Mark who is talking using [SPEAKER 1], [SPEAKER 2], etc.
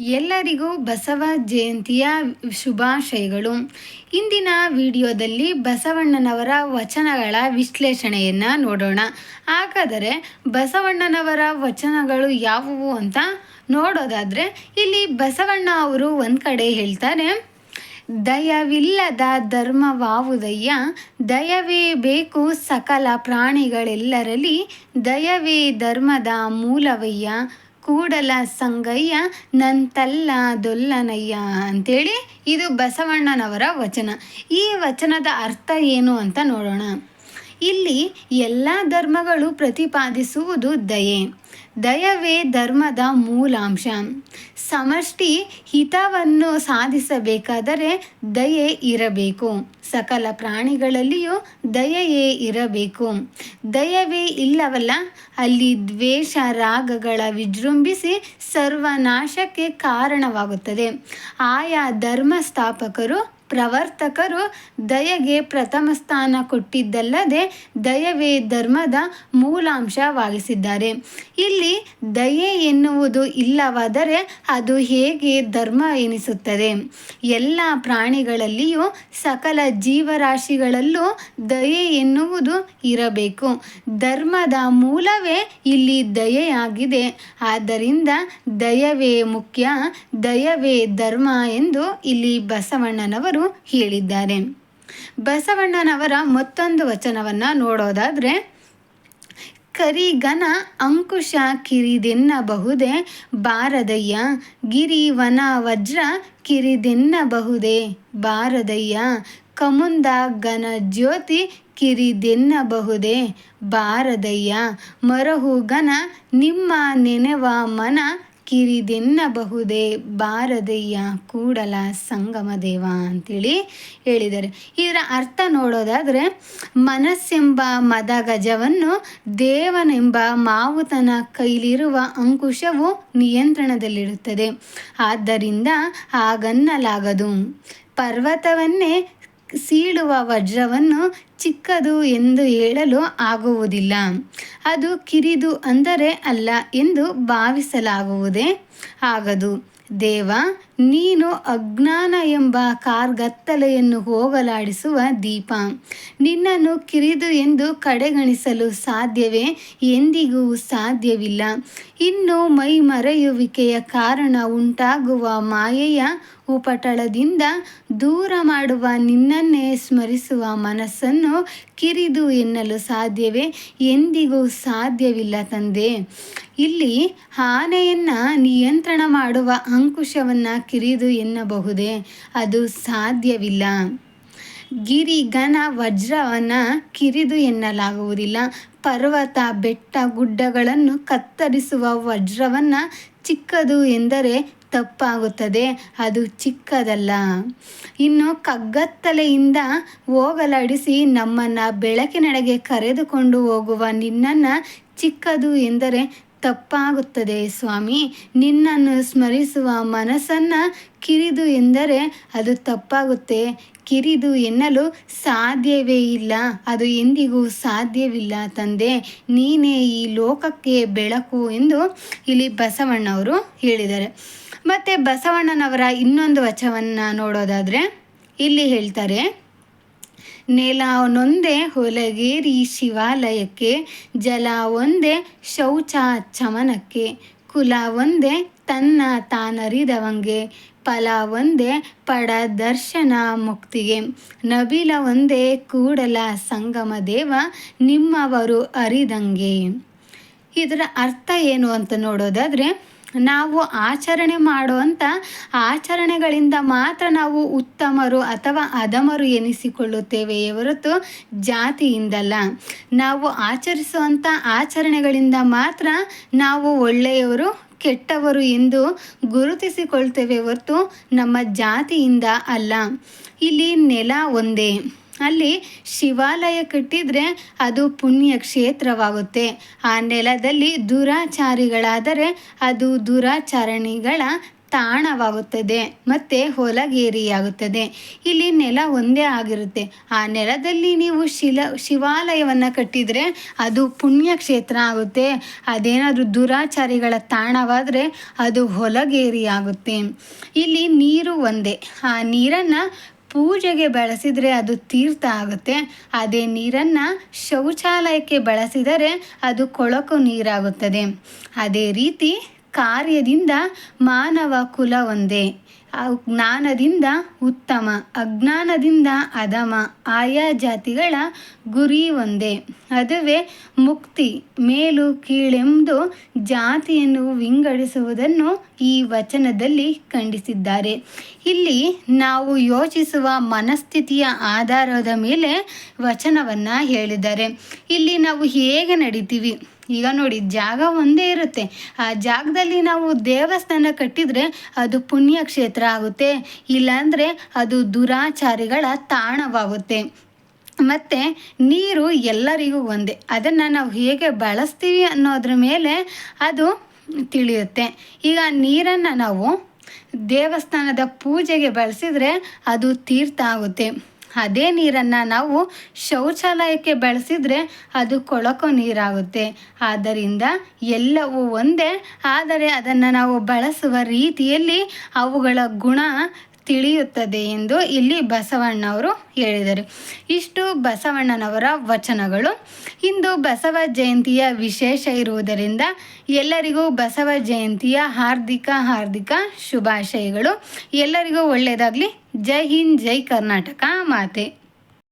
[SPEAKER 1] ಎಲ್ಲರಿಗೂ ಬಸವ ಜಯಂತಿಯ ಶುಭಾಶಯಗಳು. ಇಂದಿನ ವಿಡಿಯೋದಲ್ಲಿ ಬಸವಣ್ಣನವರ ವಚನಗಳ ವಿಶ್ಲೇಷಣೆಯನ್ನು ನೋಡೋಣ. ಹಾಗಾದರೆ ಬಸವಣ್ಣನವರ ವಚನಗಳು ಯಾವುವು ಅಂತ ನೋಡೋದಾದರೆ ಇಲ್ಲಿ ಬಸವಣ್ಣ ಅವರು ಒಂದು ಕಡೆ ಹೇಳ್ತಾರೆ, ದಯವಿಲ್ಲದ ಧರ್ಮವಾವುದಯ್ಯ, ದಯವೇ ಬೇಕು ಸಕಲ ಪ್ರಾಣಿಗಳೆಲ್ಲರಲ್ಲಿ, ದಯವೇ ಧರ್ಮದ ಮೂಲವಯ್ಯ ಕೂಡಲ ಸಂಗಯ್ಯ ನಂತಲ್ಲ ದೊಲ್ಲನಯ್ಯ ಅಂತೇಳಿ ಇದು ಬಸವಣ್ಣನವರ ವಚನ. ಈ ವಚನದ ಅರ್ಥ ಏನು ಅಂತ ನೋಡೋಣ. ಇಲ್ಲಿ ಎಲ್ಲ ಧರ್ಮಗಳು ಪ್ರತಿಪಾದಿಸುವುದು ದಯೆ. ದಯವೇ ಧರ್ಮದ ಮೂಲಾಂಶ. ಸಮಷ್ಟಿ ಹಿತವನ್ನು ಸಾಧಿಸಬೇಕಾದರೆ ದಯೆ ಇರಬೇಕು. ಸಕಲ ಪ್ರಾಣಿಗಳಲ್ಲಿಯೂ ದಯೆಯೇ ಇರಬೇಕು. ದಯವೇ ಇಲ್ಲವಲ್ಲ, ಅಲ್ಲಿ ದ್ವೇಷ ರಾಗಗಳ ವಿಜೃಂಭಿಸಿ ಸರ್ವನಾಶಕ್ಕೆ ಕಾರಣವಾಗುತ್ತದೆ. ಆಯಾ ಧರ್ಮ ಸ್ಥಾಪಕರು ಪ್ರವರ್ತಕರು ದಯೆಗೆ ಪ್ರಥಮ ಸ್ಥಾನ ಕೊಟ್ಟಿದ್ದಲ್ಲದೆ ದಯವೇ ಧರ್ಮದ ಮೂಲಾಂಶವಾಗಿಸಿದ್ದಾರೆ. ಇಲ್ಲಿ ದಯೆ ಎನ್ನುವುದು ಇಲ್ಲವಾದರೆ ಅದು ಹೇಗೆ ಧರ್ಮ ಎನಿಸುತ್ತದೆ? ಎಲ್ಲ ಪ್ರಾಣಿಗಳಲ್ಲಿಯೂ ಸಕಲ ಜೀವರಾಶಿಗಳಲ್ಲೂ ದಯೆ ಎನ್ನುವುದು ಇರಬೇಕು. ಧರ್ಮದ ಮೂಲವೇ ಇಲ್ಲಿ ದಯೆಯಾಗಿದೆ. ಆದ್ದರಿಂದ ದಯವೇ ಮುಖ್ಯ, ದಯವೇ ಧರ್ಮ ಎಂದು ಇಲ್ಲಿ ಬಸವಣ್ಣನವರು ಹೇಳಿದ್ದಾರೆ. ಬಸವಣ್ಣನವರ ಮತ್ತೊಂದು ವಚನವನ್ನು ನೋಡೋದಾದರೆ, ಕರಿಗನ ಅಂಕುಶ ಕಿರಿದೆನ್ನಬಹುದೇ, ಬಾರದಯ್ಯ ಗಿರಿ ವನ ವಜ್ರ ಕಿರಿದೆನ್ನಬಹುದೇ, ಬಾರದಯ್ಯ ಕಮುಂದ ಗನ ಜ್ಯೋತಿ ಕಿರಿದೆನ್ನಬಹುದೇ, ಬಾರದಯ್ಯ ಮರಹು ಘನ ನಿಮ್ಮ ನೆನೆವ ಮನ ಕಿರಿದೆನ್ನಬಹುದೇ, ಬಾರದೆಯ್ಯ ಕೂಡಲ ಸಂಗಮ ದೇವ ಅಂತೇಳಿ ಹೇಳಿದ್ದಾರೆ. ಇದರ ಅರ್ಥ ನೋಡೋದಾದರೆ, ಮನಸ್ಸೆಂಬ ಮದ ಗಜವನ್ನು ದೇವನೆಂಬ ಮಾವುತನ ಕೈಲಿರುವ ಅಂಕುಶವು ನಿಯಂತ್ರಣದಲ್ಲಿರುತ್ತದೆ. ಆದ್ದರಿಂದ ಹಾಗನ್ನಲಾಗದು. ಪರ್ವತವನ್ನೇ ಸೀಳುವ ವಜ್ರವನ್ನು ಚಿಕ್ಕದು ಎಂದು ಹೇಳಲು ಆಗುವುದಿಲ್ಲ. ಅದು ಕಿರಿದು ಅಂದರೆ ಅಲ್ಲ ಎಂದು ಭಾವಿಸಲಾಗುವುದೇ ಆಗದು. ದೇವ ನೀನು ಅಜ್ಞಾನ ಎಂಬ ಕಾರ್ಗತ್ತಲೆಯನ್ನು ಹೋಗಲಾಡಿಸುವ ದೀಪ. ನಿನ್ನನ್ನು ಕಿರಿದು ಎಂದು ಕಡೆಗಣಿಸಲು ಸಾಧ್ಯವೇ? ಎಂದಿಗೂ ಸಾಧ್ಯವಿಲ್ಲ. ಇನ್ನು ಮೈ ಮರೆಯುವಿಕೆಯ ಕಾರಣ ಉಂಟಾಗುವ ಮಾಯೆಯ ಉಪಟಳದಿಂದ ದೂರ ಮಾಡುವ ನಿನ್ನನ್ನೇ ಸ್ಮರಿಸುವ ಮನಸ್ಸನ್ನು ಕಿರಿದು ಎನ್ನಲು ಸಾಧ್ಯವೇ? ಎಂದಿಗೂ ಸಾಧ್ಯವಿಲ್ಲ ತಂದೆ. ಇಲ್ಲಿ ಆನೆಯನ್ನು ನಿಯಂತ್ರಣ ಮಾಡುವ ಅಂಕುಶವನ್ನು ಕಿರಿದು ಎನ್ನಬಹುದೇ? ಅದು ಸಾಧ್ಯವಿಲ್ಲ. ಗಿರಿ ಘನ ವಜ್ರವನ್ನು ಕಿರಿದು ಎನ್ನಲಾಗುವುದಿಲ್ಲ. ಪರ್ವತ, ಬೆಟ್ಟ, ಗುಡ್ಡಗಳನ್ನು ಕತ್ತರಿಸುವ ವಜ್ರವನ್ನು ಚಿಕ್ಕದು ಎಂದರೆ ತಪ್ಪಾಗುತ್ತದೆ. ಅದು ಚಿಕ್ಕದಲ್ಲ. ಇನ್ನು ಕಗ್ಗತ್ತಲೆಯಿಂದ ಹೋಗಲಾಡಿಸಿ ನಮ್ಮನ್ನು ಬೆಳಕಿನೆಡೆಗೆ ಕರೆದುಕೊಂಡು ಹೋಗುವ ನಿನ್ನನ್ನು ಚಿಕ್ಕದು ಎಂದರೆ ತಪ್ಪಾಗುತ್ತದೆ ಸ್ವಾಮಿ. ನಿನ್ನನ್ನು ಸ್ಮರಿಸುವ ಮನಸ್ಸನ್ನು ಕಿರಿದು ಎಂದರೆ ಅದು ತಪ್ಪಾಗುತ್ತೆ. ಕಿರಿದು ಎನ್ನಲು ಸಾಧ್ಯವೇ ಇಲ್ಲ. ಅದು ಎಂದಿಗೂ ಸಾಧ್ಯವಿಲ್ಲ ತಂದೆ. ನೀನೇ ಈ ಲೋಕಕ್ಕೆ ಬೆಳಕು ಎಂದು ಇಲ್ಲಿ ಬಸವಣ್ಣವರು ಹೇಳಿದ್ದಾರೆ. ಮತ್ತು ಬಸವಣ್ಣನವರ ಇನ್ನೊಂದು ವಚವನ್ನು ನೋಡೋದಾದರೆ ಇಲ್ಲಿ ಹೇಳ್ತಾರೆ ನೆಲ ಒಂದೇ ಹೊಲಗೇರಿ ಶಿವಾಲಯಕ್ಕೆ, ಜಲ ಒಂದೇ ಶೌಚ ಚಮನಕ್ಕೆ ಕುಲ ಒಂದೇ ತನ್ನ ತಾನರಿದವಂಗೆ, ಫಲ ಒಂದೇ ಪಡ ದರ್ಶನ ಮುಕ್ತಿಗೆ. ನಬಿಲ ಒಂದೇ ಕೂಡಲ ಸಂಗಮ ದೇವ ನಿಮ್ಮವರು ಅರಿದಂಗೆ. ಇದರ ಅರ್ಥ ಏನು ಅಂತ ನೋಡೋದಾದರೆ ನಾವು ಆಚರಣೆ ಮಾಡುವಂಥ ಆಚರಣೆಗಳಿಂದ ಮಾತ್ರ ನಾವು ಉತ್ತಮರು ಅಥವಾ ಅಧಮರು ಎನಿಸಿಕೊಳ್ಳುತ್ತೇವೆಯೇ ಹೊರತು ಜಾತಿಯಿಂದಲ್ಲ. ನಾವು ಆಚರಿಸುವಂಥ ಆಚರಣೆಗಳಿಂದ ಮಾತ್ರ ನಾವು ಒಳ್ಳೆಯವರು, ಕೆಟ್ಟವರು ಎಂದು ಗುರುತಿಸಿಕೊಳ್ತೇವೆ ಹೊರತು ನಮ್ಮ ಜಾತಿಯಿಂದ ಅಲ್ಲ. ಇಲ್ಲಿ ನೆಲ ಒಂದೇ. ಅಲ್ಲಿ ಶಿವಾಲಯ ಕಟ್ಟಿದರೆ ಅದು ಪುಣ್ಯ ಕ್ಷೇತ್ರವಾಗುತ್ತೆ. ಆ ನೆಲದಲ್ಲಿ ದುರಾಚಾರಿಗಳಾದರೆ ಅದು ದುರಾಚಾರಣಿಗಳ ತಾಣವಾಗುತ್ತದೆ ಮತ್ತು ಹೊಲಗೇರಿಯಾಗುತ್ತದೆ. ಇಲ್ಲಿ ನೆಲ ಒಂದೇ ಆಗಿರುತ್ತೆ. ಆ ನೆಲದಲ್ಲಿ ನೀವು ಶಿಲ, ಶಿವಾಲಯವನ್ನು ಕಟ್ಟಿದರೆ ಅದು ಪುಣ್ಯಕ್ಷೇತ್ರ ಆಗುತ್ತೆ. ಅದೇನಾದರೂ ದುರಾಚಾರಿಗಳ ತಾಣವಾದರೆ ಅದು ಹೊಲಗೇರಿಯಾಗುತ್ತೆ. ಇಲ್ಲಿ ನೀರು ಒಂದೇ. ಆ ನೀರನ್ನು ಪೂಜೆಗೆ ಬಳಸಿದರೆ ಅದು ತೀರ್ಥ ಆಗುತ್ತೆ. ಅದೇ ನೀರನ್ನು ಶೌಚಾಲಯಕ್ಕೆ ಬಳಸಿದರೆ ಅದು ಕೊಳಕು ನೀರಾಗುತ್ತದೆ. ಅದೇ ರೀತಿ ಕಾರ್ಯದಿಂದ ಮಾನವ ಕುಲ ಒಂದೇ. ಜ್ಞಾನದಿಂದ ಉತ್ತಮ, ಅಜ್ಞಾನದಿಂದ ಅಧಮ ಆಯಾ ಜಾತಿಗಳ ಗುರಿ ಒಂದೇ. ಅದುವೇ ಮುಕ್ತಿ ಮೇಲು ಕೀಳೆಂದು ಜಾತಿಯನ್ನು ವಿಂಗಡಿಸುವುದನ್ನು ಈ ವಚನದಲ್ಲಿ ಖಂಡಿಸಿದ್ದಾರೆ. ಇಲ್ಲಿ ನಾವು ಯೋಚಿಸುವ ಮನಸ್ಥಿತಿಯ ಆಧಾರದ ಮೇಲೆ ವಚನವನ್ನು ಹೇಳಿದ್ದಾರೆ. ಇಲ್ಲಿ ನಾವು ಹೇಗೆ ನಡಿತೀವಿ? ಈಗ ನೋಡಿ ಜಾಗ ಒಂದೇ ಇರುತ್ತೆ. ಆ ಜಾಗದಲ್ಲಿ ನಾವು ದೇವಸ್ಥಾನ ಕಟ್ಟಿದರೆ ಅದು ಪುಣ್ಯಕ್ಷೇತ್ರ ಆಗುತ್ತೆ. ಇಲ್ಲಾಂದರೆ ಅದು ದುರಾಚಾರಿಗಳ ತಾಣವಾಗುತ್ತೆ. ಮತ್ತು ನೀರು ಎಲ್ಲರಿಗೂ ಒಂದೇ. ಅದನ್ನು ನಾವು ಹೇಗೆ ಬಳಸ್ತೀವಿ ಅನ್ನೋದ್ರ ಮೇಲೆ ಅದು ತಿಳಿಯುತ್ತೆ. ಈಗ ನೀರನ್ನು ನಾವು ದೇವಸ್ಥಾನದ ಪೂಜೆಗೆ ಬಳಸಿದರೆ ಅದು ತೀರ್ಥ ಆಗುತ್ತೆ. ಅದೇ ನೀರನ್ನು ನಾವು ಶೌಚಾಲಯಕ್ಕೆ ಬಳಸಿದರೆ ಅದು ಕೊಳಕು ನೀರಾಗುತ್ತೆ. ಆದ್ದರಿಂದ ಎಲ್ಲವೂ ಒಂದೇ, ಆದರೆ ಅದನ್ನು ನಾವು ಬಳಸುವ ರೀತಿಯಲ್ಲಿ ಅವುಗಳ ಗುಣ ತಿಳಿಯುತ್ತದೆ ಎಂದು ಇಲ್ಲಿ ಬಸವಣ್ಣವರು ಹೇಳಿದರು. ಇಷ್ಟು ಬಸವಣ್ಣನವರ ವಚನಗಳು. ಇಂದು ಬಸವ ಜಯಂತಿಯ ವಿಶೇಷ ಇರುವುದರಿಂದ ಎಲ್ಲರಿಗೂ ಬಸವ ಜಯಂತಿಯ ಹಾರ್ದಿಕ ಹಾರ್ದಿಕ ಶುಭಾಶಯಗಳು. ಎಲ್ಲರಿಗೂ ಒಳ್ಳೆಯದಾಗಲಿ. ಜೈ ಹಿಂದ್, ಜೈ ಕರ್ನಾಟಕ ಮಾತೆ.